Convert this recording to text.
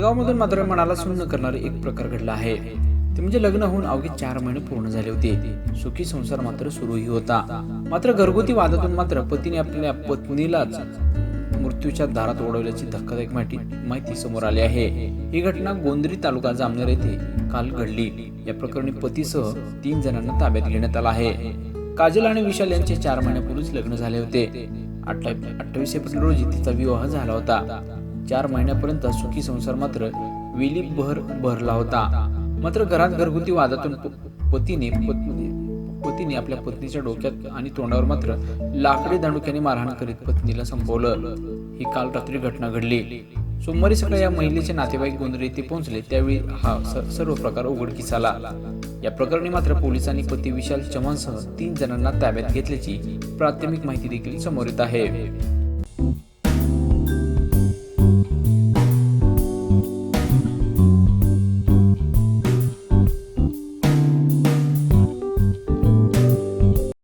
गावामधून मात्र मनाला सुन्न करणारे एक प्रकार घडला आहे. ते म्हणजे लग्न होऊन अवघे चार महिने पूर्ण झाले होते. सुखी संसार मात्र सुरूही होता. मात्र घरगुती वादातून मात्र पतीने आपल्या पत्नीलाच मृत्यूच्या दारात ओढवल्याची धक्कादायक माहिती माहिती समोर आली आहे. ही घटना गोंदरी तालुका जामनेर येथे काल घडली. या प्रकरणी पतीसह तीन जणांना ताब्यात घेण्यात आला आहे. काजल आणि विशाल यांचे चार महिन्यापूर्वीच लग्न झाले होते. अठ्ठावीस एप्रिल रोजी तिचा विवाह झाला होता. चार महिन्यापर्यंत सुखी संसार मात्र वेली भर भरला होता. मात्र घरात घरगुती वादातून पतीने पत्नी पतीने आपल्या पत्नीच्या डोक्यात आणि तोंडावर मात्र लाकडी दांडुक्याने मारहाण करीत पत्नीला संपवलं ही काल रात्री घटना घडली. सोमवारी सकाळी या महिलेचे नातेवाईक गोंधळे येथे पोहोचले. त्यावेळी हा स- सर्व प्रकार उघडकीस आला या प्रकरणी मात्र पोलिसांनी पती विशाल चव्हाणसह तीन जणांना ताब्यात घेतल्याची प्राथमिक माहिती देखील समोर येत आहे.